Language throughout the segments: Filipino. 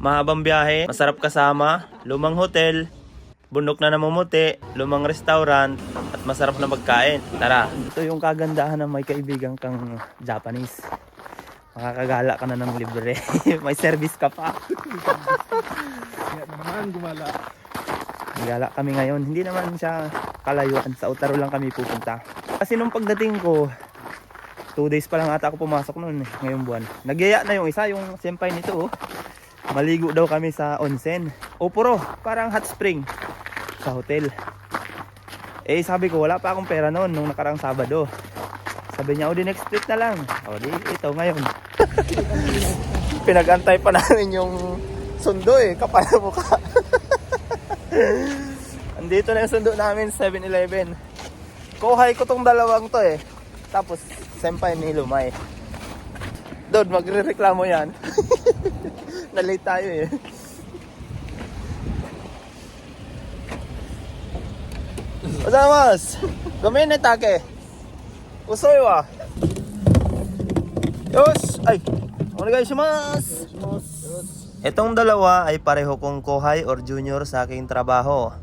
Mahabang biyahe, masarap kasama, lumang hotel, bundok na namumuti, lumang restaurant, at masarap na magkain. Tara! Ito yung kagandahan ng may kaibigan kang Japanese. Makakagala ka na ng libre. may service ka pa. Kaya naman gumala. Gala kami ngayon. Hindi naman siya kalayuan. Sa Utaro lang kami pupunta. Kasi nung pagdating ko, 2 days pa lang ata ako pumasok noon eh, ngayong buwan. Nagyaya na yung isa, yung senpai nito oh. Maligo daw kami sa onsen. Oporo, parang hot spring sa hotel. Eh sabi ko, wala pa akong pera noon nung nakarang Sabado. Sabi niya, o di next week na lang. O di, ito ngayon. Pinagantay pa namin yung sundo eh, kapal na mukha. Andito na yung sundo namin, 7-Eleven. Kuhay ko tong dalawang to eh. Tapos, senpai ni Lumay. Dod, magre-reklamo yan. Na-late tayo eh. Ozamas! Gamitin take. Usoy wa. Yosh! Ay! Onegai shimasu! Itong dalawa ay pareho kong kohay or junior sa aking trabaho.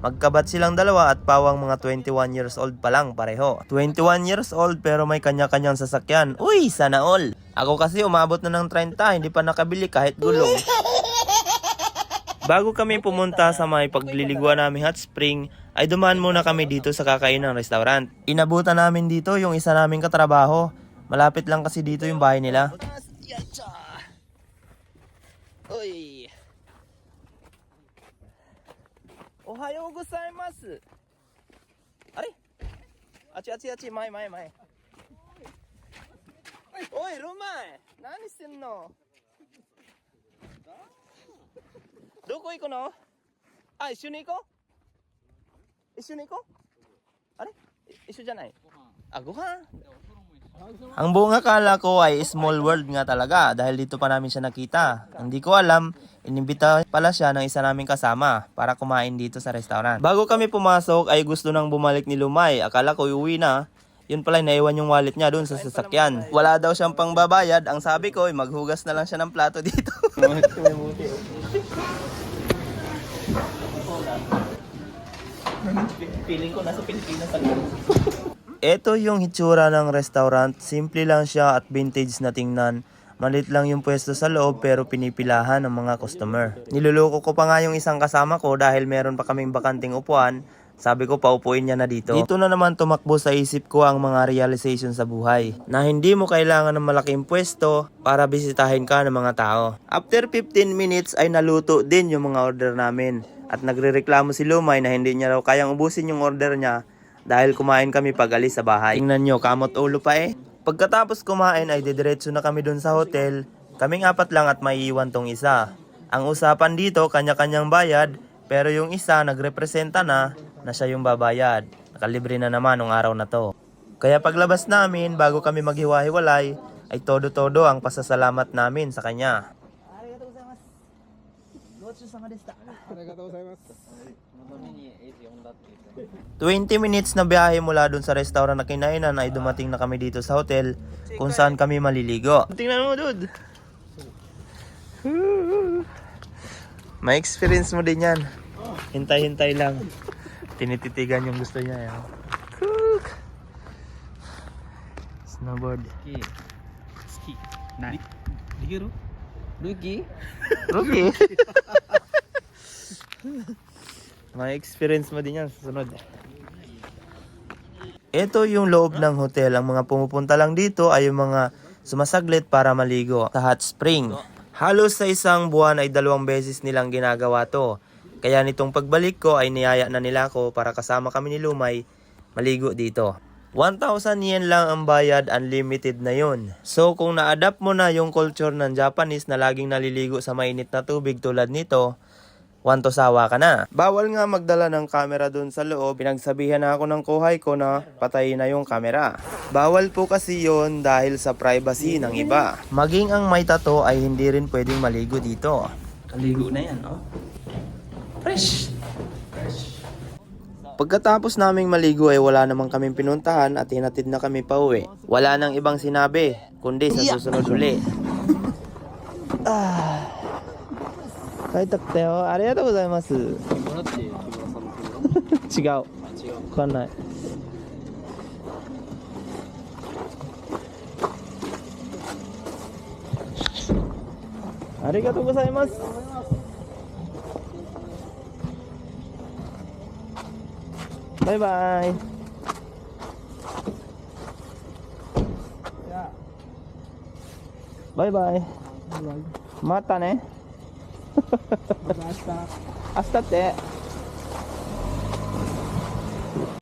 Magkabat silang dalawa at pawang mga 21 years old pa lang pareho. 21 years old pero may kanya-kanyang sasakyan. Uy, sana all. Ako kasi umabot na ng 30, hindi pa nakabili kahit gulong. Bago kami pumunta sa may pagliliguan namin hot spring, ay dumaan muna kami dito sa kakainang restaurant. Inabutan namin dito yung isa naming katrabaho. Malapit lang kasi dito yung bahay nila. Uy! おはようございます。あれ？あちあちあち、前前前。おい、ロマン何してんの？どこ行くの？あ、一緒に行こう？一緒に行こう？あれ？一緒じゃない？あ、ご飯？Ang buong akala ko ay small world nga talaga dahil dito pa namin siya nakita. Hindi ko alam, inimbita pala siya ng isa naming kasama para kumain dito sa restaurant. Bago kami pumasok ay gusto nang bumalik ni Lumay. Akala ko uwi na. Yun pala, naiwan yung wallet niya doon sa sasakyan. Wala daw siyang pangbabayad. Ang sabi ko, ay maghugas na lang siya ng plato dito. Feeling ko nasa Pilipinas ako. Ito yung hitsura ng restaurant. Simple lang siya at vintage na tingnan. Malit lang yung pwesto sa loob pero pinipilahan ng mga customer. Niluloko ko pa nga yung isang kasama ko dahil meron pa kaming bakanting upuan. Sabi ko paupuin niya na dito. Dito na naman tumakbo sa isip ko ang mga realization sa buhay. Na hindi mo kailangan ng malaking pwesto para bisitahin ka ng mga tao. After 15 minutes ay naluto din yung mga order namin. At nagrereklamo si Lumay na hindi niya raw kayang ubusin yung order niya dahil kumain kami pag alis sa bahay. Tingnan nyo, kamot ulo pa eh. Pagkatapos kumain ay didiretso na kami dun sa hotel. Kaming apat lang at may iwan tong isa. Ang usapan dito, kanya-kanyang bayad, pero yung isa nagrepresenta na na siya yung babayad. Nakalibre na naman nung araw na to. Kaya paglabas namin, bago kami maghiwa-hiwalay, ay todo-todo ang pasasalamat namin sa kanya. 20 minutes na biyahe mula dun sa restaurant na kinainan ay dumating na kami dito sa hotel kung saan kami maliligo. Tingnan mo, dude. May experience mo din yan. Hintay-hintay lang. Tinititigan yung gusto niya. Yan. Cook. Snowboard. 好き。ない。 Lugi? Lugi? May experience mo din yan sa. Ito yung loob ng hotel. Ang mga pumupunta lang dito ay yung mga sumasaglit para maligo sa hot spring. Halos sa isang buwan ay dalawang beses nilang ginagawa to. Kaya nitong pagbalik ko ay niyaya na nila ako para kasama kami ni Lumay maligo dito. 1,000 yen lang ang bayad, unlimited na yun. So kung na-adapt mo na yung culture ng Japanese na laging naliligo sa mainit na tubig tulad nito, wanto sawa ka na. Bawal nga magdala ng camera dun sa loob. Pinagsabihan na ako ng kuhay ko na patayin na yung camera. Bawal po kasi yon dahil sa privacy ng iba. Maging ang may tato ay hindi rin pwedeng maligo dito. Kaligo na yan, oh. Fresh! Pagkatapos naming maligo ay wala namang kaming pinuntahan at hinatid na kami pa uwi. Wala nang ibang sinabi, kundi sa susunod uli. Ah. 帰ったくたよありがとうございます違うもらって木村さんの手わあ違うかんないありがとうございます バイバイ。バイバイ。またね 明日って？